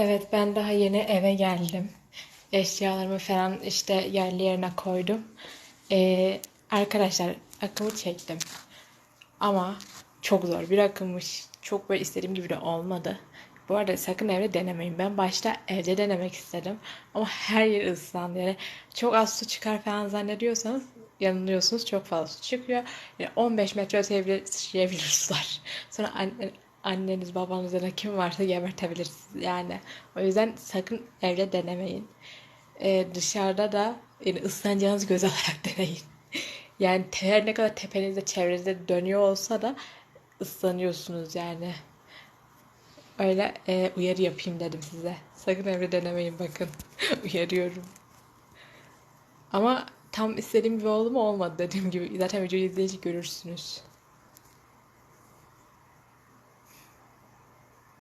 Evet ben daha yeni eve geldim. Eşyalarımı falan işte yerli yerine koydum. Ee, arkadaşlar akımı çektim. Ama çok zor bir akımmış. Çok böyle istediğim gibi de olmadı. Bu arada sakın evde denemeyin. Ben başta evde denemek istedim. Ama her yer ıslandı. Yani çok az su çıkar falan zannediyorsanız yanılıyorsunuz. Çok fazla su çıkıyor. Yani 15 metre öteye bile sıçrayabilir sular. Sonra anneniz babanız ya da kim varsa gebertebilirsiniz. Yani o yüzden sakın evde denemeyin. Ee, dışarıda da yani ıslanacağınız göz alarak deneyin. Yani her ne kadar tepenizde çevrenizde dönüyor olsa da ıslanıyorsunuz yani. Öyle e, uyarı yapayım dedim size. Sakın evde denemeyin bakın. Uyarıyorum. Ama tam istediğim gibi oldu olmadı dediğim gibi. Zaten videoyu izleyince görürsünüz.